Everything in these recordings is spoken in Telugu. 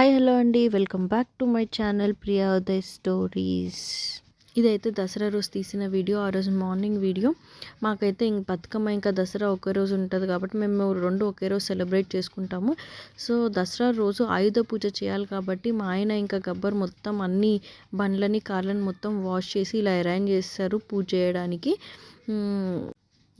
హాయ్ హలో అండి. Welcome back to my channel Priya Uday stories. ఇదైతే దసరా రోజు తీసిన వీడియో ఆ రోజు మార్నింగ్ వీడియో. మాకైతే ఇంక బతుకమ్మ ఇంకా దసరా ఒకే రోజు ఉంటుంది కాబట్టి మేము రెండు ఒకే రోజు సెలబ్రేట్ చేసుకుంటాము. సో దసరా రోజు ఆయుధ పూజ చేయాలి కాబట్టి మా ఆయన ఇంకా గబ్బర్ మొత్తం అన్ని బండ్లని కార్లను మొత్తం వాష్ చేసి ఇలా అరేంజ్ చేస్తారు పూజ చేయడానికి.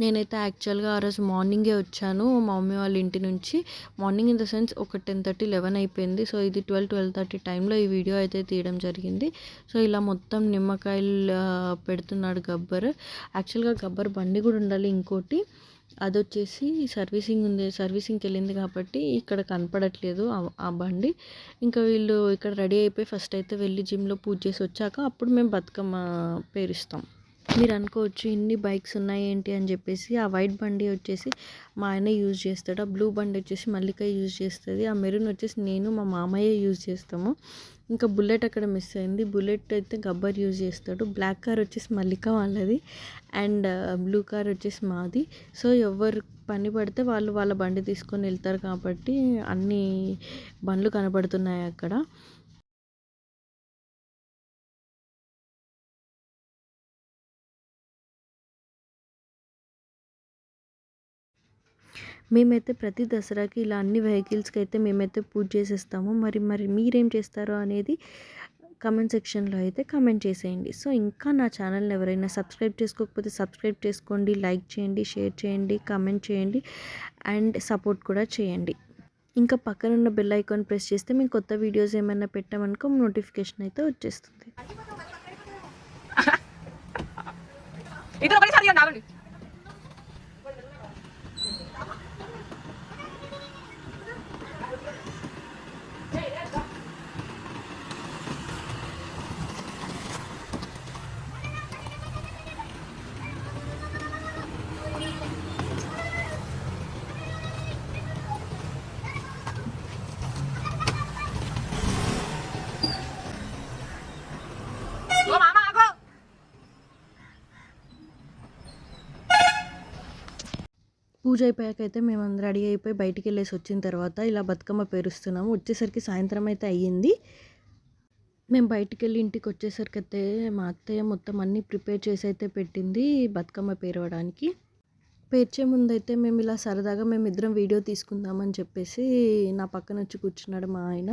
నేనైతే యాక్చువల్గా ఆ రోజు మార్నింగే వచ్చాను. మా మమ్మీ వాళ్ళ ఇంటి నుంచి మార్నింగ్ ఇన్ ద సెన్స్ ఒక టెన్ థర్టీ లెవెన్ అయిపోయింది. సో ఇది ట్వెల్వ్ ట్వెల్వ్ థర్టీ టైంలో ఈ వీడియో అయితే తీయడం జరిగింది. సో ఇలా మొత్తం నిమ్మకాయలు పెడుతున్నాడు గబ్బర్. యాక్చువల్గా గబ్బర్ బండి కూడా ఉండాలి ఇంకోటి. అది వచ్చేసి సర్వీసింగ్ ఉంది సర్వీసింగ్కి వెళ్ళింది కాబట్టి ఇక్కడ కనపడట్లేదు ఆ- ఆ బండి. ఇంకా వీళ్ళు ఇక్కడ రెడీ అయిపోయి ఫస్ట్ అయితే వెళ్ళి జిమ్లో పూజ చేసి వచ్చాక అప్పుడు మేము బతుకమ్మ పేరుస్తాం. మీరు అనుకోవచ్చు ఇన్ని బైక్స్ ఉన్నాయి ఏంటి అని చెప్పేసి ఆ వైట్ బండి వచ్చేసి మా ఆయన యూజ్ చేస్తాడు ఆ బ్లూ బండి వచ్చేసి మల్లిక యూజ్ చేస్తుంది ఆ మెరూన్ వచ్చేసి నేను మా మామయ్య యూజ్ చేస్తాము. ఇంకా బుల్లెట్ అక్కడ మిస్ అయింది బుల్లెట్ అయితే గబ్బర్ యూజ్ చేస్తాడు బ్లాక్ కార్ వచ్చేసి మల్లిక వాళ్ళది అండ్ బ్లూ కార్ వచ్చేసి మాది. సో ఎవరు పని పడితే వాళ్ళు వాళ్ళ బండి తీసుకొని వెళ్తారు కాబట్టి అన్ని బండ్లు కనబడుతున్నాయి అక్కడ. మేమైతే ప్రతి దసరాకి ఇలా అన్ని వెహికల్స్కి అయితే మేమైతే పూజ చేసేస్తాము. మరి మరి మీరేం చేస్తారో అనేది కమెంట్ సెక్షన్లో అయితే కమెంట్ చేసేయండి. సో ఇంకా నా ఛానల్ని ఎవరైనా సబ్స్క్రైబ్ చేసుకోకపోతే సబ్స్క్రైబ్ చేసుకోండి లైక్ చేయండి షేర్ చేయండి కమెంట్ చేయండి అండ్ సపోర్ట్ కూడా చేయండి. ఇంకా పక్కన ఉన్న బెల్ ఐకాన్ ప్రెస్ చేస్తే మేము కొత్త వీడియోస్ ఏమైనా పెట్టామనుకో నోటిఫికేషన్ అయితే వచ్చేస్తుంది. పూజ అయిపోయాక అయితే మేము అందరం రెడీ అయిపోయి బయటికి వెళ్ళేసి వచ్చిన తర్వాత ఇలా బతుకమ్మ పేరుస్తున్నాము. వచ్చేసరికి సాయంత్రం అయితే అయ్యింది. మేము బయటికి వెళ్ళి ఇంటికి వచ్చేసరికి అయితే మా అత్తయ్య మొత్తం అన్నీ ప్రిపేర్ చేసి అయితే పెట్టింది బతుకమ్మ పేరవడానికి. పేర్చే ముందు అయితే మేము ఇలా సరదాగా మేము ఇద్దరం వీడియో తీసుకుందామని చెప్పేసి నా పక్కన వచ్చి కూర్చున్నాడు మా ఆయన.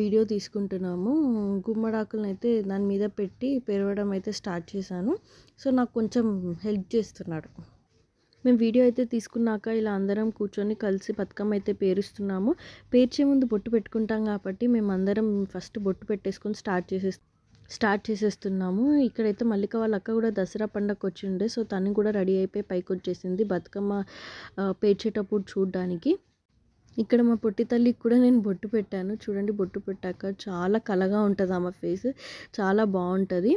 వీడియో తీసుకుంటున్నాము. గుమ్మడాకులను అయితే దాని మీద పెట్టి పెరవడం అయితే స్టార్ట్ చేశాను. సో నాకు కొంచెం హెల్ప్ చేస్తున్నాడు. మేము వీడియో అయితే తీసుకున్నాక ఇలా అందరం కూర్చొని కలిసి బతుకమ్మ అయితే పేరుస్తున్నాము. పేర్చే ముందు బొట్టు పెట్టుకుంటాం కాబట్టి మేము అందరం ఫస్ట్ బొట్టు పెట్టేసుకొని స్టార్ట్ చేసే స్టార్ట్ చేసేస్తున్నాము. ఇక్కడైతే మల్లిక వాళ్ళ అక్క కూడా దసరా పండగ వచ్చి ఉండే సో తను కూడా రెడీ అయిపోయి పైకి వచ్చేసింది బతుకమ్మ పేర్చేటప్పుడు చూడడానికి. ఇక్కడ మా పొట్టి తల్లికి కూడా నేను బొట్టు పెట్టాను. చూడండి బొట్టు పెట్టాక చాలా కలగా ఉంటుంది ఆమె ఫేస్. చాలా బాగుంటుంది.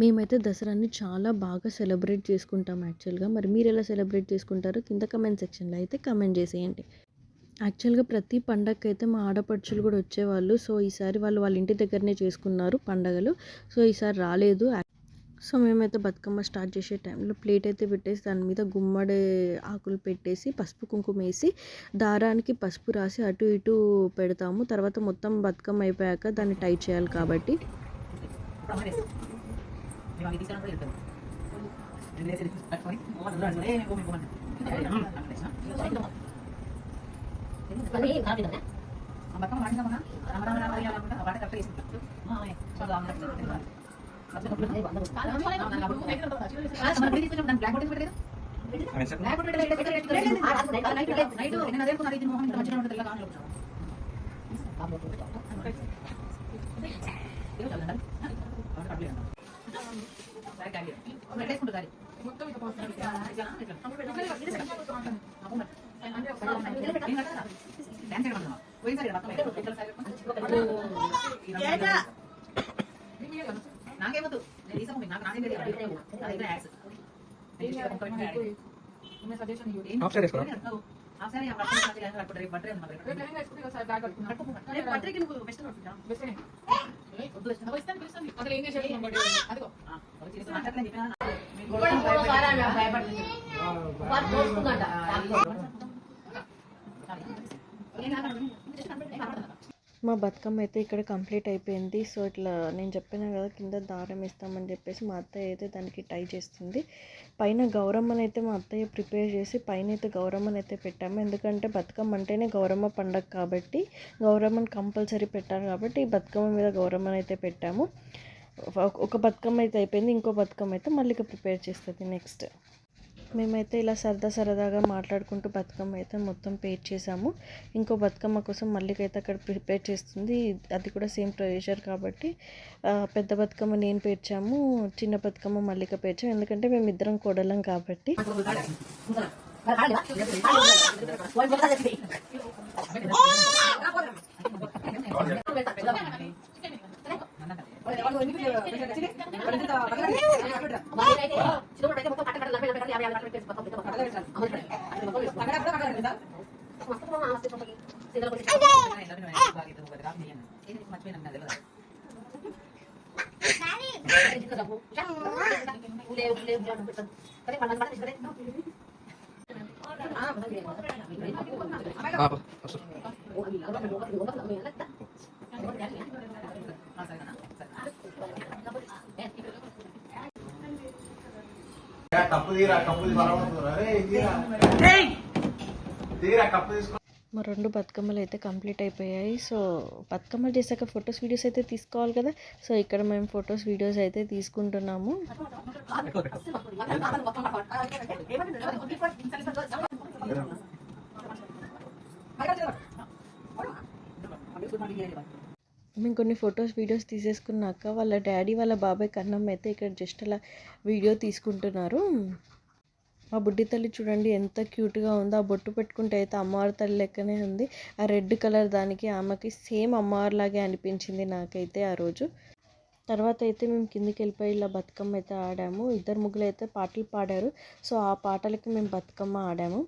మేమైతే దసరాని చాలా బాగా సెలబ్రేట్ చేసుకుంటాం యాక్చువల్గా. మరి మీరు ఎలా సెలబ్రేట్ చేసుకుంటారో కింద కమెంట్ సెక్షన్లో అయితే కమెంట్ చేసేయండి. యాక్చువల్గా ప్రతి పండగకి అయితే మా ఆడపడుచులు కూడా వచ్చేవాళ్ళు. సో ఈసారి వాళ్ళు వాళ్ళ ఇంటి దగ్గరనే చేసుకున్నారు పండగలు. సో ఈసారి రాలేదు. సో మేమైతే బతుకమ్మ స్టార్ట్ చేసే టైంలో ప్లేట్ అయితే పెట్టేసి దాని మీద గుమ్మడి ఆకులు పెట్టేసి పసుపు కుంకుమ వేసి దారానికి పసుపు రాసి అటు ఇటు పెడతాము. తర్వాత మొత్తం బతుకమ్మ అయిపోయాక దాన్ని టైట్ చేయాలి కాబట్టి. మేము అవి తీసుకున్నప్పుడు వెళ్తాం రెండు వేసి పట్టుకొని ఓ బతుకమ్మ మాట్లాడమన్నా రామ రామ అనుకుంటా ఆ కరెక్ట్ వేసి చాలా బ్లాక్ అదే నాకేమొద్దు నేను తీసుకుంటే నాకు నాకేం తెలియదు అదైతే యాక్స్ Half share చేసుకోరా? అసలు ఏం చేసేది అదిగో. మా బతుకమ్మ అయితే ఇక్కడ కంప్లీట్ అయిపోయింది. సో ఇట్లా నేను చెప్పిన కదా కింద దారం ఇస్తామని చెప్పేసి మా అత్తయ్య అయితే దానికి టై చేస్తుంది. పైన గౌరమ్మని అయితే మా అత్తయ్య ప్రిపేర్ చేసి పైన అయితే గౌరమ్మని అయితే పెట్టాము. ఎందుకంటే బతుకమ్మ అంటేనే గౌరమ్మ పండగ కాబట్టి గౌరమ్మని కంపల్సరీ పెట్టాలి కాబట్టి ఈ బతుకమ్మ మీద గౌరమ్మని అయితే పెట్టాము. ఒక- బతుకమ్మ అయితే అయిపోయింది ఇంకో బతుకమ్మ అయితే మళ్ళీ ప్రిపేర్ చేస్తుంది నెక్స్ట్ మేమైతే ఇలా సరదా సరదాగా మాట్లాడుకుంటూ బతుకమ్మ అయితే మొత్తం పేర్ చేసాము. ఇంకో బతుకమ్మ కోసం మల్లికైతే అక్కడ ప్రిపేర్ చేస్తుంది. అది కూడా సేమ్ ప్రొసీజర్ కాబట్టి పెద్ద బతుకమ్మ నేను పేర్చాము చిన్న బతుకమ్మ మల్లిక పేర్చాము. ఎందుకంటే మేము ఇద్దరం కొడలం కాబట్టి. కప్పు తీరా కప్పు తీరా తీరా కప్పు తీసుకో మా రెండు బతుకమ్మలు అయితే కంప్లీట్ అయిపోయాయి. సో బతుకమ్మలు చేశాక ఫొటోస్ వీడియోస్ అయితే తీసుకోవాలి కదా. సో ఇక్కడ మేము ఫొటోస్ వీడియోస్ అయితే తీసుకుంటున్నాము. మేము కొన్ని ఫొటోస్ వీడియోస్ తీసేసుకున్నాక వాళ్ళ డాడీ వాళ్ళ బాబాయ్ కన్నమ్మ అయితే ఇక్కడ జస్ట్ అలా వీడియో తీసుకుంటున్నారు. మా బుడ్డి తల్లి చూడండి ఎంత క్యూట్గా ఉందో. ఆ బొట్టు పెట్టుకుంటే అయితే అమ్మవారి తల్లి లెక్కనే ఉంది. ఆ రెడ్ కలర్ దానికి ఆమెకి సేమ్ అమ్మవారిలాగే అనిపించింది నాకైతే ఆ రోజు. తర్వాత అయితే మేము కిందికి వెళ్ళిపోయి ఇలా బతుకమ్మ అయితే ఆడాము. ఇద్దరు ముగ్గులు అయితే పాటలు పాడారు. సో ఆ పాటలకి మేము బతుకమ్మ ఆడాము.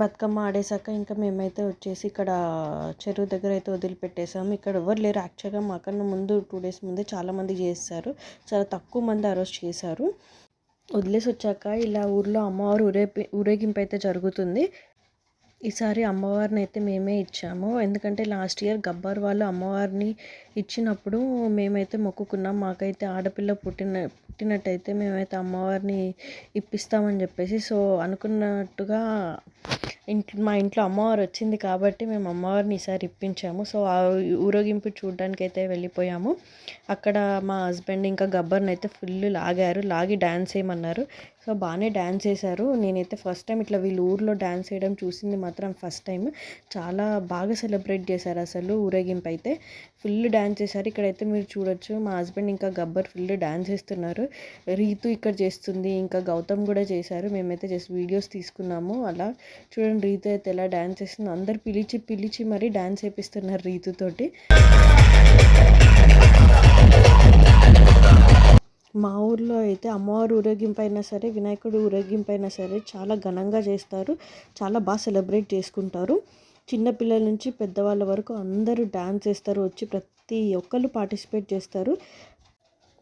బతుకమ్మ ఆడేశాక ఇంకా మేమైతే వచ్చేసి ఇక్కడ చెరువు దగ్గర అయితే వదిలిపెట్టేసాము ఇక్కడ ఎవరు లేరు. యాక్చువల్గా మాకన్నా ముందు టూ డేస్ ముందే చాలామంది చేస్తారు చాలా తక్కువ మంది ఆ రోజు చేశారు. వదిలేసి వచ్చాక ఇలా ఊర్లో అమ్మవారు ఊరేపి ఊరేగింపు అయితే జరుగుతుంది. ఈసారి అమ్మవారిని అయితే మేమే ఇచ్చాము. ఎందుకంటే లాస్ట్ ఇయర్ గబ్బర్ వాళ్ళు అమ్మవారిని ఇచ్చినప్పుడు మేమైతే మొక్కుకున్నాం. మాకైతే ఆడపిల్ల పుట్టిన పుట్టినట్టయితే మేమైతే అమ్మవారిని ఇప్పిస్తామని చెప్పేసి సో అనుకున్నట్టుగా ఇంట్లో మా ఇంట్లో అమ్మవారు వచ్చింది కాబట్టి మేము అమ్మవారిని ఈసారి ఇప్పించాము. సో ఆ ఊరేగింపు చూడడానికి అయితే వెళ్ళిపోయాము. అక్కడ మా హస్బెండ్ ఇంకా గబ్బర్ని అయితే ఫుల్ లాగారు. లాగి డ్యాన్స్ వేయమన్నారు సో బాగానే డ్యాన్స్ చేశారు. నేనైతే ఫస్ట్ టైం ఇట్లా వీళ్ళు ఊర్లో డ్యాన్స్ చేయడం చూసింది మాత్రం ఫస్ట్ టైం. చాలా బాగా సెలబ్రేట్ చేశారు అసలు ఊరేగింపు అయితే. ఫుల్ డ్యాన్స్ చేశారు. ఇక్కడైతే మీరు చూడొచ్చు మా హస్బెండ్ ఇంకా గబ్బర్ ఫుల్ డ్యాన్స్ చేస్తున్నారు. రీతు ఇక్కడ చేస్తుంది ఇంకా గౌతమ్ కూడా చేశారు. మేమైతే జస్ట్ వీడియోస్ తీసుకున్నాము అలా. చూడండి రీతు అయితే ఎలా డ్యాన్స్ చేస్తుంది. అందరు పిలిచి పిలిచి మరీ డ్యాన్స్ చేపిస్తున్నారు రీతుతోటి మా ఊర్లో అయితే అమ్మవారు ఊరేగింపు అయినా సరే వినాయకుడు ఊరేగింపు అయినా సరే చాలా ఘనంగా చేస్తారు. చాలా బాగా సెలబ్రేట్ చేసుకుంటారు. చిన్నపిల్లల నుంచి పెద్దవాళ్ళ వరకు అందరూ డ్యాన్స్ చేస్తారు వచ్చి ప్రతి ఒక్కళ్ళు పార్టిసిపేట్ చేస్తారు.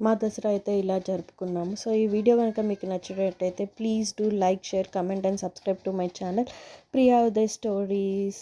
మా దసరా అయితే ఇలా జరుపుకున్నాము. సో ఈ వీడియో కనుక మీకు నచ్చినట్టయితే please do like share comment and subscribe to my channel. Priya Uday stories.